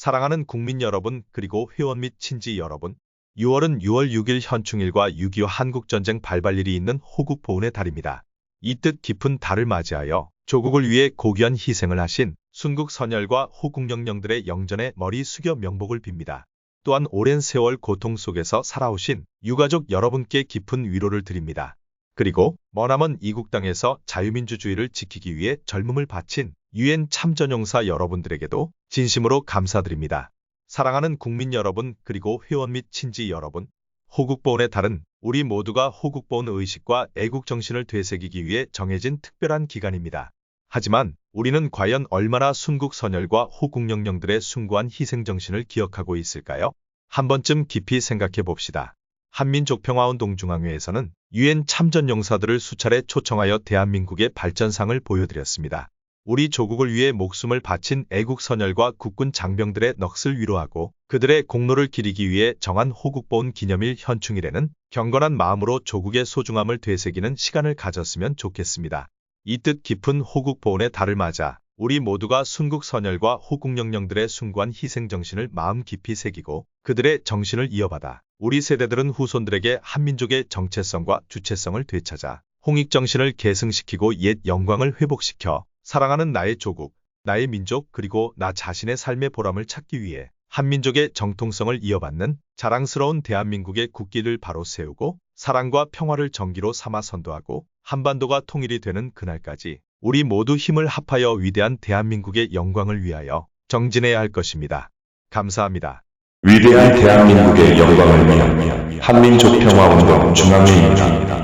사랑하는 국민 여러분 그리고 회원 및 친지 여러분 6월은 6월 6일 현충일과 6.25 한국전쟁 발발일이 있는 호국 보훈의 달입니다. 이 뜻 깊은 달을 맞이하여 조국을 위해 고귀한 희생을 하신 순국 선열과 호국 영령들의 영전에 머리 숙여 명복을 빕니다. 또한 오랜 세월 고통 속에서 살아오신 유가족 여러분께 깊은 위로를 드립니다. 그리고 머나먼 이국 땅에서 자유민주주의를 지키기 위해 젊음을 바친 유엔 참전용사 여러분들에게도 진심으로 감사드립니다. 사랑하는 국민 여러분 그리고 회원 및 친지 여러분 호국보훈의 달은 우리 모두가 호국보훈 의식과 애국정신을 되새기기 위해 정해진 특별한 기간입니다. 하지만 우리는 과연 얼마나 순국 선열과 호국영령들의 숭고한 희생정신을 기억하고 있을까요? 한 번쯤 깊이 생각해 봅시다. 한민족평화운동 중앙회에서는 유엔 참전용사들을 수차례 초청하여 대한민국의 발전상을 보여드렸습니다. 우리 조국을 위해 목숨을 바친 애국 선열과 국군 장병들의 넋을 위로하고 그들의 공로를 기리기 위해 정한 호국보훈 기념일 현충일에는 경건한 마음으로 조국의 소중함을 되새기는 시간을 가졌으면 좋겠습니다. 이 뜻 깊은 호국보훈의 달을 맞아 우리 모두가 순국 선열과 호국 영령들의 숭고한 희생 정신을 마음 깊이 새기고 그들의 정신을 이어받아 우리 세대들은 후손들에게 한민족의 정체성과 주체성을 되찾아 홍익 정신을 계승시키고 옛 영광을 회복시켜 사랑하는 나의 조국, 나의 민족 그리고 나 자신의 삶의 보람을 찾기 위해 한민족의 정통성을 이어받는 자랑스러운 대한민국의 국기를 바로 세우고 사랑과 평화를 정기로 삼아 선도하고 한반도가 통일이 되는 그날까지 우리 모두 힘을 합하여 위대한 대한민국의 영광을 위하여 정진해야 할 것입니다. 감사합니다. 위대한 대한민국의 영광을 위한 한민족 평화운동 중앙회입니다.